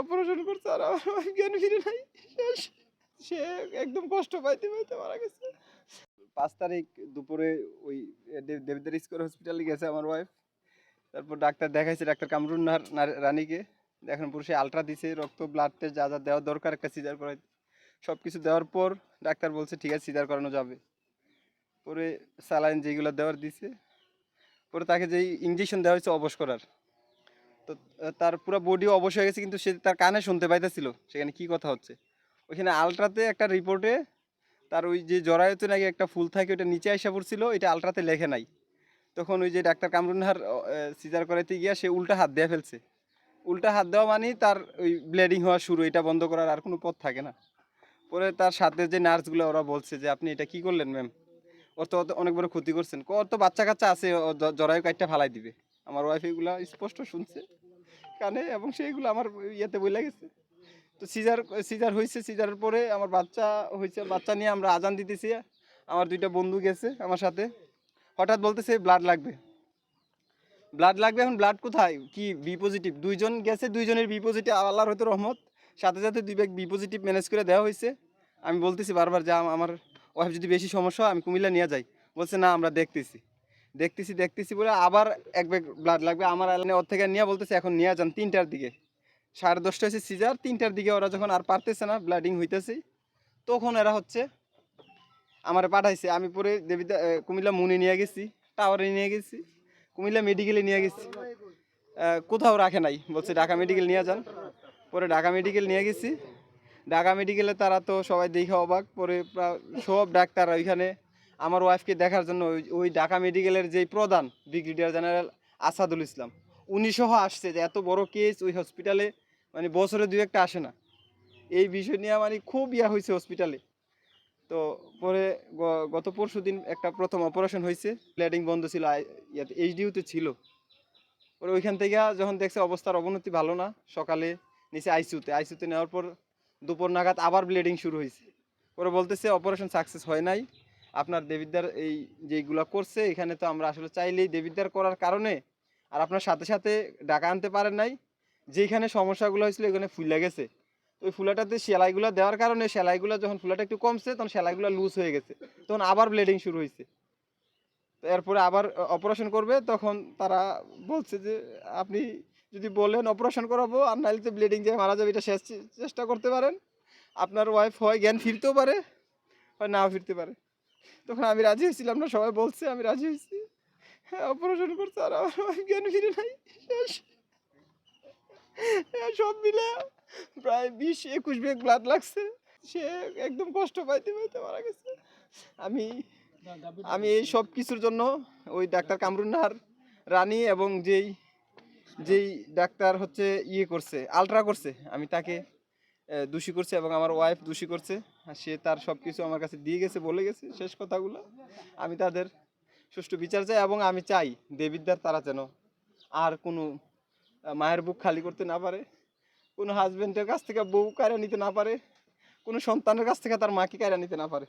Operation করছে আর আমার জ্ঞান ফিরে নাই। সে একদম কষ্ট পাইতে পাইতে মারা গেছে। পাঁচ তারিখ দুপুরে ওই দেবদার স্কোয়ার হসপিটালে গেছে আমার ওয়াইফ তারপর ডাক্তার দেখাইছে, ডাক্তার কামরুন রানীকে। দেখেন পুরুষে আলট্রা দিছে, রক্ত ব্লাড টেস্ট যা যা দেওয়া দরকার একটা সিজার করাই। সব কিছু দেওয়ার পর ডাক্তার বলছে, ঠিক আছে সিজার করানো যাবে। পরে স্যালাইন যেগুলো দেওয়ার দিছে। পরে তাকে যেই ইঞ্জেকশন দেওয়া হয়েছে, অবশ করার। তো তার পুরো বডি অবশ হয়ে গেছে, কিন্তু সে তার কানে শুনতে পাইতেছিল। সেখানে কি কথা হচ্ছে? ওইখানে আলট্রাতে একটা রিপোর্টে তার ওই যে জরায়ুতে নাকি একটা ফুল থাকে ওটা নিচে আসা পড়ছিল, এটা আলট্রাতে লেখে নাই। তখন ওই যে ডাক্তার কামরুনহার সিজার করাইতে গিয়া সে উল্টা হাত দিয়ে ফেলছে। উল্টা হাত দেওয়া মানেই তার ওই ব্লিডিং হওয়া শুরু, এটা বন্ধ করার আর কোনো পথ থাকে না। পরে তার সাথে যে নার্সগুলো, ওরা বলছে যে, আপনি এটা কি করলেন ম্যাম ওর তো অনেক বড় ক্ষতি করছেন। ওর তো বাচ্চা কাচ্চা আছে জরায়ু কাটটা ফালাই দিবে। আমার ওয়াইফ এগুলো স্পষ্ট শুনছে। কানে এবং সেইগুলো আমার ইয়েতে বইলা গেছে। তো সিজার সিজার হয়েছে সিজারের পরে আমার বাচ্চা হয়েছে বাচ্চা নিয়ে আমরা আজান দিতেছি। আমার দুইটা বন্ধু গেছে আমার সাথে। হঠাৎ বলতেছে ব্লাড লাগবে। ব্লাড লাগবে? এখন ব্লাড কোথায়? কি বি পজিটিভ দুইজন গেছে, দুইজনের বি পজিটিভ আল্লাহর হয়তো রহমত। সাথে সাথে দুই ব্যাগ বি পজিটিভ ম্যানেজ করে দেওয়া হয়েছে আমি বলতেছি বারবার যে, আমার ওয়াইফ যদি বেশি সমস্যা হয়, আমি কুমিল্লা নিয়ে যাই। বলছে, না, আমরা দেখতেছি। দেখতেছি দেখতেছি বলে আবার এক ব্যাগ ব্লাড লাগবে। আমার এলাকায় ওর থেকে নিয়ে বলতেছে, এখন নিয়ে যান তিনটার দিকে। সাড়ে দশটা হয়েছে সিজার, তিনটার দিকে ওরা যখন আর পারতেছে না ব্লাডিং হইতেছে, তখন এরা হচ্ছে আমার পাঠাইছে। আমি পরে দেবিদা কুমিল্লা মুনি নিয়ে গেছি, টাওয়ারে নিয়ে গেছি, কুমিল্লা মেডিকেলে নিয়ে গেছি। কোথাও রাখে নাই, বলছে ঢাকা মেডিকেল নিয়ে যান। পরে ঢাকা মেডিকেল নিয়ে গেছি। ঢাকা মেডিকেলে তারা তো সবাই দেখে অবাক, প্রা- সব ডাক্তার ওইখানে আমার ওয়াইফকে দেখার জন্য ওই- ঢাকা মেডিকেলের যেই প্রধান ব্রিগেডিয়ার জেনারেল আসাদুল ইসলাম, উনি সহ আসছে যে এত বড় কেস ওই হসপিটালে মানে বছরে দুই একটা আসে না। এই বিষয় নিয়ে মানে খুব ইয়া হয়েছে হসপিটালে তো পরে গত পরশু দিন একটা প্রথম অপারেশন হয়েছে ব্লিডিং বন্ধ ছিল এইচডিউতে ছিল। পরে ওইখান থেকে যখন দেখছে অবস্থার অবনতি ভালো না, সকালে নিচে আইসিউতে আইসিউতে নেওয়ার পর দুপুর নাগাদ আবার ব্লিডিং শুরু হয়েছে পরে বলতেছে অপারেশন সাকসেস হয় নাই। আপনার দেবিদ্দার এই যেইগুলো করছে, এখানে তো আমরা আসলে চাইলেই দেবিদ্দার করার কারণে আর আপনার সাথে সাথে ডাকা আনতে পারেন নাই। যেখানে সমস্যাগুলো হয়েছিল এখানে ফুলে গেছে। ওই ফুলাটাতে সেলাইগুলো দেওয়ার কারণে সেলাইগুলো যখন ফুলাটা একটু কমছে, তখন সেলাইগুলো লুজ হয়ে গেছে। তখন আবার ব্লিডিং শুরু হয়েছে। তো এরপরে আবার অপারেশন করবে, তখন তারা বলছে যে, আপনি যদি বলেন অপারেশন করাবো, আর নাহলে তো ব্লিডিং যে মারা যাবে, এটা শেষ চেষ্টা করতে পারেন। আপনার ওয়াইফ হয় জ্ঞান ফিরতেও পারে, হয় নাও ফিরতে পারে। তখন আমি রাজি হয়েছিলাম না সবাই বলছে আমি রাজি হয়েছি। হ্যাঁ অপারেশন করছে আর আমার জ্ঞান ফিরে নাই হ্যাঁ, সব মিলে প্রায় বিশ একুশ বেগ ব্লাড লাগছে। সে একদম কষ্ট পাইতে পাইতে মারা গেছে। আমি আমি এই সব কিছুর জন্য ওই ডাক্তার কামরুন নাহার রানী এবং যেই যেই ডাক্তার হচ্ছে ইয়ে করছে আলট্রা করছে আমি তাকে দোষী করছে এবং আমার ওয়াইফ দোষী করছে। আর সে তার সব কিছু আমার কাছে দিয়ে গেছে, বলে গেছে শেষ কথাগুলো। আমি তাদের সুষ্ঠু বিচার চাই এবং আমি চাই দেবিদ্যার তারা যেন আর কোনো মায়ের বুক খালি করতে না পারে, কোনো হাজব্যান্ডের কাছ থেকে বউ কারা নিতে না পারে, কোনো সন্তানের কাছ থেকে তার মাকে কারা নিতে না পারে।